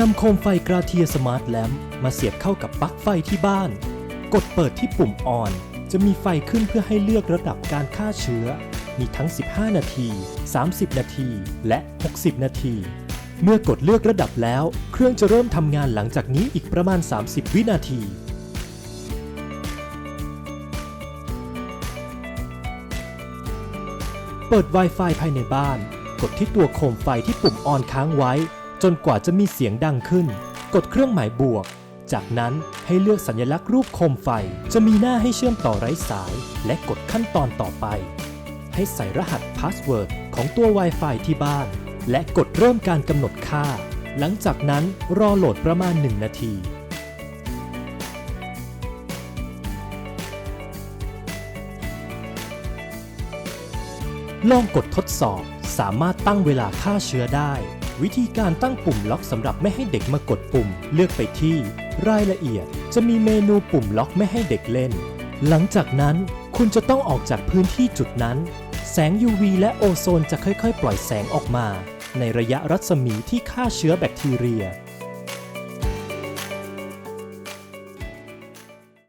นำโคมไฟกราเทียสมาร์ทแลมมาเสียบเข้ากับปลั๊กไฟที่บ้าน กดเปิดที่ปุ่มออน จะมีไฟขึ้นเพื่อให้เลือกระดับการฆ่าเชื้อ มีทั้ง 15 นาที 30 นาที และ 60 นาที เมื่อกดเลือกระดับแล้ว เครื่องจะเริ่มทำงานหลังจากนี้อีกประมาณ 30 วินาทีเปิด Wi-Fi ภายในบ้าน กดที่ตัวโคมไฟที่ปุ่มออนค้างไว้ จนกว่าจะมีเสียงดังขึ้น กดเครื่องหมายบวก จากนั้นให้เลือกสัญลักษณ์รูปโคมไฟ จะมีหน้าให้เชื่อมต่อไร้สาย และกดขั้นตอนต่อไป ให้ใส่รหัสพาสเวิร์ดของตัว Wi-Fi ที่บ้าน และกดเริ่มการกำหนดค่า หลังจากนั้นรอโหลดประมาณ 1 นาที ลองกดทดสอบสามารถตั้งเวลาฆ่าเชื้อได้ วิธีการตั้งปุ่มล็อกสำหรับไม่ให้เด็กมากดปุ่ม เลือกไปที่ รายละเอียด จะมีเมนูปุ่มล็อกไม่ให้เด็กเล่น หลังจากนั้นคุณจะต้องออกจากพื้นที่จุดนั้น แสง UV และโอโซนจะค่อยๆ ปล่อยแสงออกมา ในระยะรัศมีที่ฆ่าเชื้อแบคทีเรีย